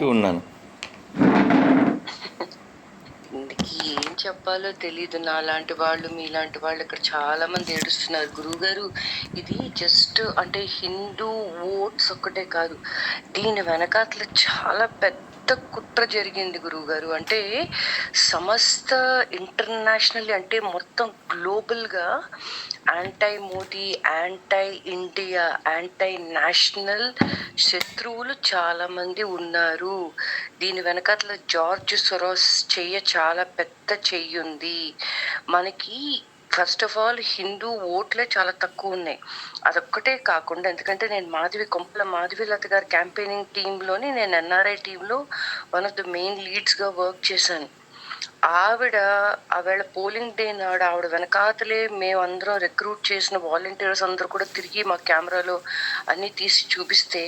చుట్టూ ఉన్నాను. ఇందుకు ఏం చెప్పాలో తెలియదు నాలాంటి వాళ్ళు మీలాంటి వాళ్ళు ఇక్కడ చాలా మంది ఏడుస్తున్నారు. గురువుగారు ఇది జస్ట్ అంటే హిందూ ఓట్స్ ఒక్కటే కాదు. దీని వెనకాతల చాలా పెద్ద కుట్ర జరిగింది గురువుగారు? అంటే సమస్త ఇంటర్నేషనల్ అంటే మొత్తం గ్లోబల్గా anti Modi anti India anti national శత్రువులు చాలా మంది ఉన్నారు. దీని వెనకాతల జార్జ్ సొరోస్ చెయ్య చాలా పెద్ద చెయ్యి ఉంది మనకి ఫస్ట్ ఆఫ్ ఆల్ హిందూ ఓట్లే చాలా తక్కువ ఉన్నాయి. అదొక్కటే కాకుండా ఎందుకంటే నేను మాధవి కొంపల మాధవి లత గారి క్యాంపెయినింగ్ టీంలోని నేను ఎన్ఆర్ఐ టీంలో వన్ ఆఫ్ ద మెయిన్ లీడ్స్గా వర్క్ చేశాను. ఆవిడ ఆవేళ పోలింగ్ డే నాడు ఆవిడ వెనకాతలే మేమందరం రిక్రూట్ చేసిన వాలంటీర్స్ అందరూ కూడా తిరిగి మా కెమెరాలో అన్నీ తీసి చూపిస్తే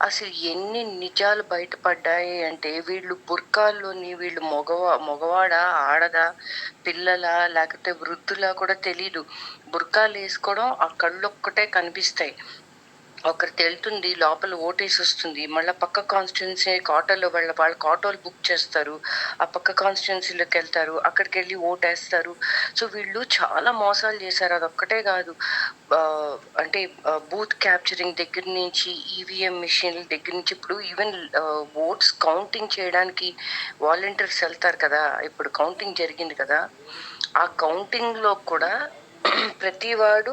అసలు ఎన్ని నిజాలు బయటపడ్డాయి అంటే వీళ్ళు బుర్కాల్లోని వీళ్ళు మగవా మగవాడా ఆడదా పిల్లల లేకపోతే వృద్ధులా కూడా తెలీదు. బుర్కాలు వేసుకోవడం ఆ కళ్ళు ఒక్కటే కనిపిస్తాయి. ఒకరికి వెళ్తుంది లోపల ఓటేసి వస్తుంది మళ్ళీ పక్క కాన్స్టిట్యున్సీ ఆటోలో వాళ్ళ వాళ్ళకి ఆటోలు బుక్ చేస్తారు. ఆ పక్క కాన్స్టిట్యున్సీలోకి వెళ్తారు. అక్కడికి వెళ్ళి ఓటేస్తారు. సో వీళ్ళు చాలా మోసాలు చేశారు. అదొక్కటే కాదు. అంటే బూత్ క్యాప్చరింగ్ దగ్గర నుంచి ఈవీఎం మిషన్ల దగ్గర నుంచి ఇప్పుడు ఈవెన్ ఓట్స్ కౌంటింగ్ చేయడానికి వాలంటీర్స్ వెళ్తారు కదా. ఇప్పుడు కౌంటింగ్ జరిగింది కదా. ఆ కౌంటింగ్లో కూడా ప్రతి వాడు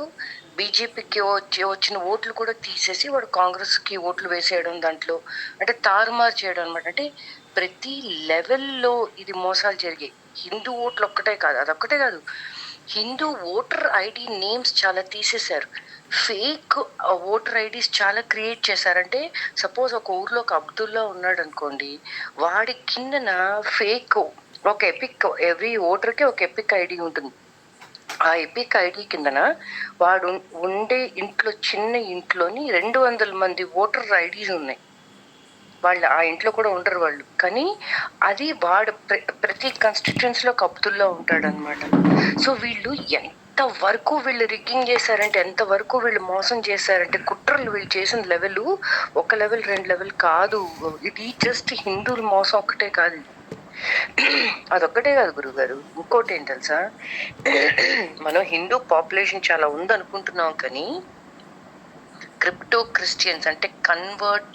బీజేపీకి వచ్చిన ఓట్లు కూడా తీసేసి వాడు కాంగ్రెస్కి ఓట్లు వేసేయడం దాంట్లో అంటే తారుమారు చేయడం అనమాట అంటే ప్రతి లెవెల్లో ఇది మోసాలు జరిగాయి హిందూ ఓట్లు ఒక్కటే కాదు అదొక్కటే కాదు. హిందూ ఓటర్ ఐడి నేమ్స్ చాలా తీసేశారు. ఫేక్ ఓటర్ ఐడీస్ చాలా క్రియేట్ చేశారంటే సపోజ్ ఒక ఊర్లో ఒక అబ్దుల్లా ఉన్నాడు అనుకోండి వాడి కిందన ఫేక్ ఒక ఎపిక్ ఎవ్రీ ఓటర్కి ఒక ఎపిక్ ఐడి ఉంటుంది. ఆ ఎపిక్ ఐడి కిందన వాడు ఉండే ఇంట్లో చిన్న ఇంట్లోని రెండు వందల మంది ఓటర్ ఐడీస్ ఉన్నాయి. వాళ్ళు ఆ ఇంట్లో కూడా ఉండరు వాళ్ళు. కానీ అది వాడు ప్రతి ప్రతి కాన్స్టిట్యున్సీలో కబ్తుల్లో ఉంటాడు అనమాట సో వీళ్ళు ఎంత వరకు వీళ్ళు రిగ్గింగ్ చేశారంటే ఎంత వరకు వీళ్ళు మోసం చేశారంటే కుట్రలు వీళ్ళు చేసిన లెవెల్ ఒక లెవెల్ రెండు లెవెల్ కాదు. ఇది జస్ట్ హిందువుల మోసం ఒక్కటే కాదు. అదొక్కటే కాదు గురుగారు. ఇంకోటి ఏంటి తెలుసా? మనం హిందూ పాపులేషన్ చాలా ఉందనుకుంటున్నాం కానీ క్రిప్టో క్రిస్టియన్స్ అంటే కన్వర్టెడ్